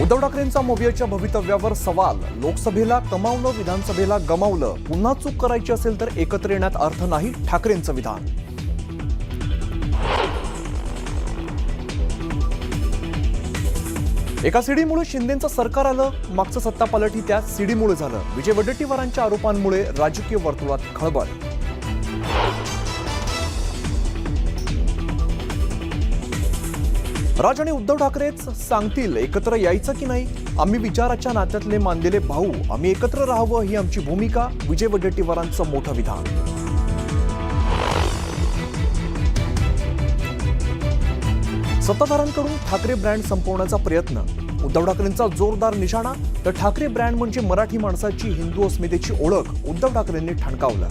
उद्धव ठाकरेंचा मोबियाच्या भवितव्यावर सवाल. लोकसभेला कमावलं विधानसभेला गमावलं. पुन्हा चूक करायची असेल तर एकत्र येण्यात अर्थ नाही ठाकरेंचं विधान. एका सीडीमुळे शिंदेचं सरकार आलं मागचं सत्तापालट ही त्या सीडीमुळे झालं. विजय वडेट्टीवारांच्या आरोपांमुळे राजकीय वर्तुळात खळबळ. राज आणि उद्धव ठाकरेच सांगतील एकत्र यायचं की नाही? आम्ही विचाराच्या नात्यातले मानलेले भाऊ आम्ही एकत्र राहावं ही आमची भूमिका? विजय वडेट्टीवारांचं मोठं विधान. सत्ताधाऱ्यांकडून ठाकरे ब्रँड संपवण्याचा प्रयत्न. उद्धव ठाकरेंचा जोरदार निशाणा तर ठाकरे ब्रँड म्हणजे मराठी माणसाची हिंदू अस्मितेची ओळख उद्धव ठाकरेंनी ठणकावलं.